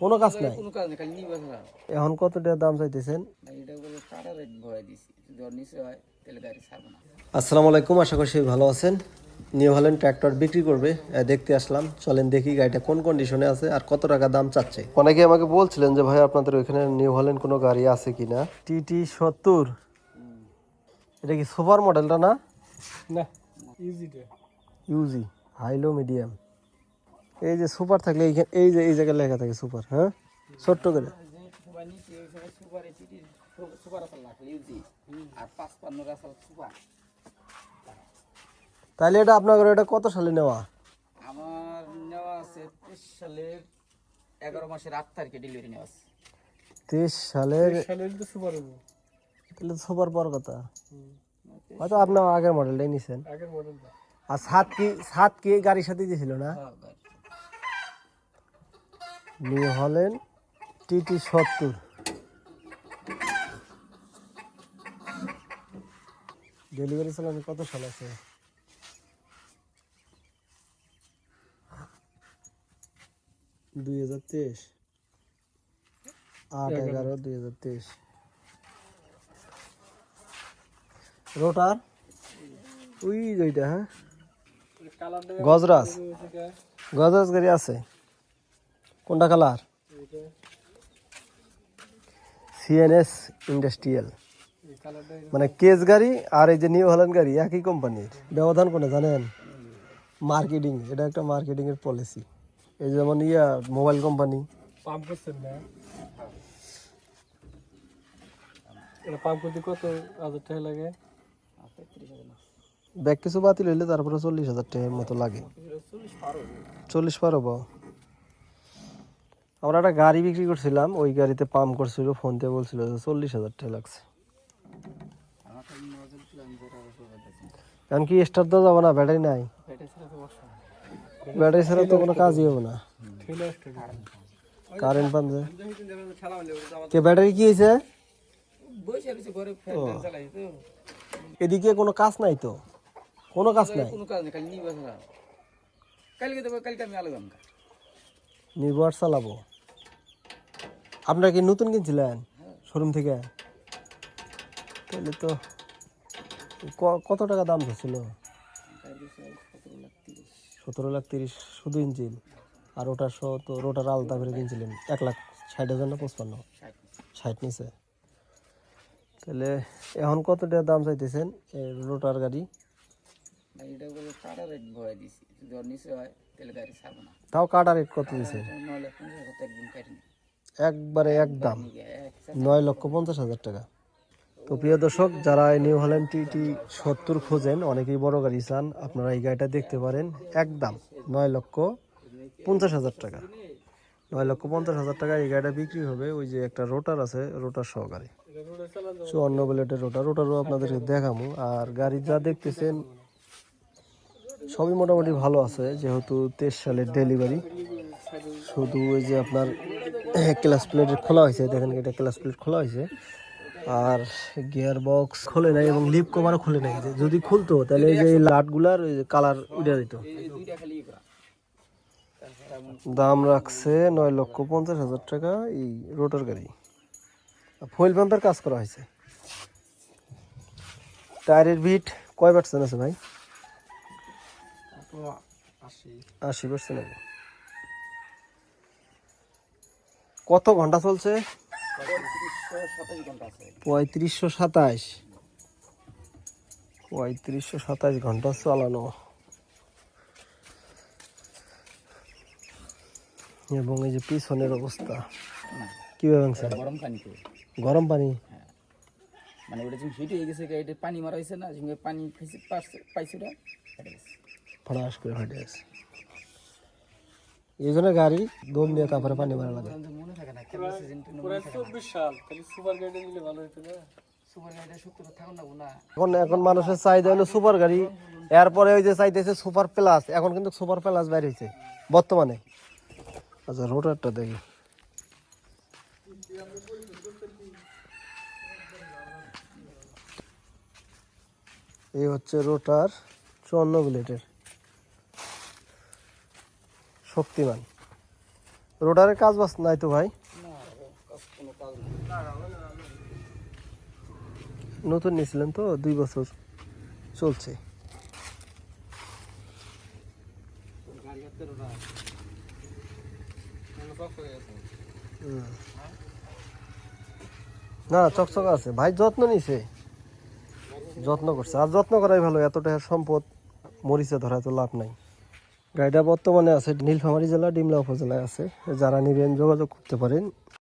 কোনো কাজ নাই। কোনো কাজ নেই খালি এখন কত টাকা দাম চাইতেছেন? এটা বলে কাটা রেট ভয় দিছি। যদি নিচে হয় তাহলে গাড়ি ছাড়বো না। আসসালামু আলাইকুম আশা করি সবাই ভালো আছেন। নিউ হল্যান্ড ট্র্যাক্টর বিক্রি করবে দেখতে আসলাম। চলেন দেখি গাড়িটা কোন কন্ডিশনে আছে আর কত টাকা দাম চাচ্ছে। অনেকে আমাকে বলছিলেন যে ভাই আপনাদের ওইখানে নিউ হল্যান্ড কোনো গাড়ি আছে কি কিনা? টিটি সত্তর। এটা কি সুপার মডেলটা না? না ইজিটা ইউজি হাইলো মিডিয়াম। এই যে সুপার থাকলে এইখানে এই যে এই জায়গায় লেখা থাকে সুপার হ্যাঁ? ছোট্ট করে। তাহলে এটা আপনার এটা কত সালে নেওয়া? আমার নেওয়া আছে তেইশ সালের এগারো মাসের আট তারিখে ডেলিভারি নেওয়া আছে। তেইশ সালের সুপার তাহলে তো সুপার পর কথা। হয়তো আপনার আগের মডেলটাই নিছেন। আগের মডেলটা আর সাত কি সাত কি গাড়ির সাথে দিয়েছিল না? নিউ হলেন টিটি সত্তর। ডেলিভারি চালানো কত সাল আছে? দুই হাজার তেইশ। আট এগারো। দুই হাজার তেইশ। রোটার? ওই যেটা হ্যাঁ? গজরাজ। গজরাজ গাড়ি আছে? কোনটা কালার? সিএনএস ইন্ডাস্ট্রিয়াল মানে কেস গাড়ি আর এই যে নিউ হল্যান্ড গাড়ি একই কোম্পানির। ব্যবধান কোনে জানেন? মার্কেটিং এটা একটা মার্কেটিং এর পলিসি এই যেমন ইয়া মোবাইল কোম্পানি পাম্প করছেন না? এটা পাম্প করতে কত হাজার টাকা লাগে। ব্যাগ কিছু বাতিল হইলে তারপরে চল্লিশ হাজার টাকার মতো লাগে। চল্লিশ পারো চল্লিশ পারো বা আমরা একটা গাড়ি বিক্রি করছিলাম ওই গাড়িতে পাম্প করছিল ফোন দিয়ে বলছিল যে চল্লিশ হাজার টাকা লাগছে। কারণ কি স্টার্ট দেওয়া যাবে না ব্যাটারি নাই। তো ব্যাটারি ছাড়া তো কোনো কাজই হবে না। কারেন্ট পান যে। কে ব্যাটারি কি হয়েছে? তো এদিকে কোনো কাজ নাই তো? কোনো কাজ নাই? কালকে কালকে আমি আলো নির্ভর চালাবো। আপনারা কি নতুন কিনছিলেন? শোরুম থেকে? তাহলে তো কত টাকা দাম ধরছিল? সতেরো লাখ তিরিশ শুধু ইঞ্জিন। আর ওটার সহ তো রোটার আলাদা করে কিনছিলেন এক লাখ ষাট হাজার না পঁচপান্ন? ষাট নিচে তাহলে এখন কত টাকা দাম চাইতেছেন এই রোটার গাড়ি? তাও কাটা রেট কত দিছে? একবারে একদম এক নয় লক্ষ পঞ্চাশ হাজার টাকা। তো প্রিয় দর্শক যারা এই নিউ হল্যান্ড টিটি সত্তর খোঁজেন অনেকেই বড় গাড়ি চান আপনারা এই গাড়িটা দেখতে পারেন একদম নয় লক্ষ পঞ্চাশ হাজার টাকা। নয় লক্ষ পঞ্চাশ হাজার টাকা এই গাড়িটা বিক্রি হবে ওই যে একটা রোটার আছে রোটার সহকারে চুয়ান্ন বুলেটের রোটার রোটারও আপনাদেরকে দেখামু। আর গাড়ি যা দেখতেছেন সবই মোটামুটি ভালো আছে যেহেতু তেইশ সালের ডেলিভারি। শুধু ওই যে আপনার ক্লাস প্লেট খোলা হয়েছে, দেখেন এটা ক্লাস প্লেট খোলা হয়েছে। আর গিয়ার বক্স খোলে নাই এবং লিপ কভারও খুলে নাই। যদি খুলতো, তাহলে এই যে লাটগুলার ওই যে কালার উঠে দিত। দাম রাখছে নয় লক্ষ পঞ্চাশ হাজার টাকা এই রোটার গাড়ি। ফুয়েল পাম্পের কাজ করা হয়েছে। টায়ারের বিট কয় পার্সেন্ট আছে ভাই? আশি পার্সেন্ট আছে। কত ঘণ্টা চলছে? পঁয়ত্রিশশো সাতাশ। পঁয়ত্রিশশো সাতাশ ঘণ্টা চালানো। এবং এই যে পিছনের অবস্থা। কীভাবে ভাঙছেন গরম পানি গরম পানি? মানে ওটা যখন হিট হয়ে গেছে এটা পানি মারা হয়েছে না? যখন পানি পাইছে ওটা ফেটে ফটাস করে ফাটে আছে এই জন্য গাড়ি দম দিয়ে তারপরে পানি মারা লাগে। এখন এখন মানুষের চাহিদা হলো সুপার গাড়ি। এরপরে ওই যে চাইতেছে সুপার প্লাস। এখন কিন্তু সুপার প্লাস বাইর হয়েছে বর্তমানে। আচ্ছা রোটারটা দেখি। এই হচ্ছে রোটার চুয়ান্ন বুলেটের শক্তিমান। রোডারের কাজ বাস নাই তো ভাই? নতুন নিয়েছিলেন তো, দুই বছর চলছে। না, চকচক আছে। ভাই যত্ন নিছে। যত্ন করছে। আর যত্ন করাই ভালো এত টাকার সম্পদ মরিচে ধরা তো লাভ নাই। গাড়িটা বর্তমানে আছে নীলফামারী জেলা, ডিমলা উপজেলায় আছে। যারা নেবেন যোগাযোগ করতে পারেন।